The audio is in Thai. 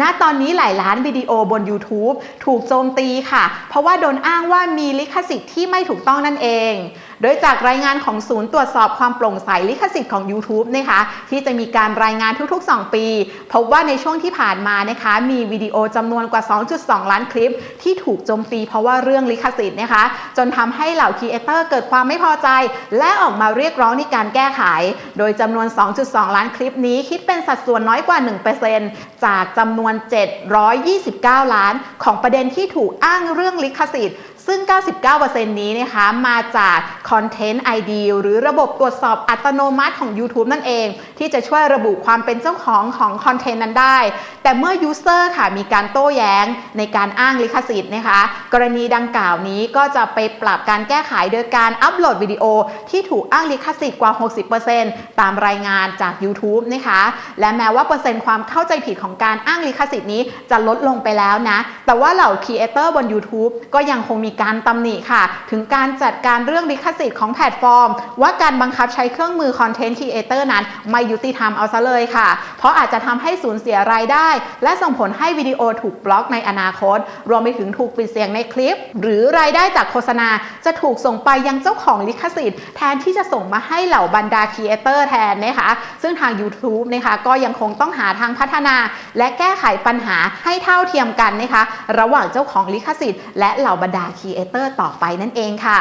ณตอนนี้หลายล้านวิดีโอบน YouTube ถูกโจมตีค่ะ เพราะว่าโดนอ้างว่ามีลิขสิทธิ์ที่ไม่ถูกต้องนั่นเองโดยจากรายงานของศูนย์ตรวจสอบความโปร่งใสลิขสิทธิ์ของ YouTube นะคะที่จะมีการรายงานทุกๆ 2 ปี พบว่าในช่วงที่ผ่านมานะคะมีวิดีโอจำนวนกว่า 2.2 ล้านคลิป ที่ถูกโจมตีเพราะว่าเรื่องลิขสิทธิ์นะคะ จนทำให้เหล่าครีเอเตอร์เกิดความไม่พอใจ และออกมาเรียกร้องในการแก้ไข โดยจำนวน 2.2 ล้านคลิปนี้คิดเป็นสัดส่วนน้อยกว่า 1%จากจำนวน 729 ล้าน ของประเด็นที่ถูกอ้างเรื่องลิขสิทธิ์ ซึ่ง 99%นี้นะคะมาจาก Content ID หรือระบบตรวจสอบอัตโนมัติของ YouTube นั่นเอง ที่จะช่วยระบุความเป็นเจ้าของของคอนเทนต์นั้นได้ แต่เมื่อ User ค่ะมีการโต้แย้งในการอ้างลิขสิทธิ์นะคะ กรณีดังกล่าวนี้ก็จะไปปรับการแก้ไขโดยการอัปโหลดวิดีโอ ที่ถูกอ้างลิขสิทธิ์กว่า 60%ตามรายงานจาก YouTube นะคะ และแม้ว่าเปอร์เซ็นต์ความเข้าใจผิดของการอ้างลิขสิทธิ์นี้จะลดลงไปแล้วนะ แต่ว่าเหล่าครีเอเตอร์บน YouTube ก็ยังคงมีการตำหนิค่ะ ถึงการจัดการเรื่องลิขสิทธิ์ของแพลตฟอร์ม ว่าการบังคับใช้เครื่องมือคอนเทนต์ครีเอเตอร์นั้น ไม่ยุติธรรมเอาซะเลยค่ะ เพราะอาจจะทำให้สูญเสียรายได้ และส่งผลให้วิดีโอถูกบล็อกในอนาคต รวมไปถึงถูกปิดเสียงในคลิป หรือรายได้จากโฆษณาจะถูกส่งไปยังเจ้าของลิขสิทธิ์ แทนที่จะส่งมาให้เหล่าบรรดาครีเอเตอร์แทนนะคะซึ่งทาง YouTube นะคะก็ยังคงต้องหาทางพัฒนา และแก้ไขปัญหาให้เท่าเทียมกันนะคะระหว่างเจ้าของลิขสิทธิ์และเหล่าบรรดาครีเอเตอร์ต่อไปนั่นเองค่ะ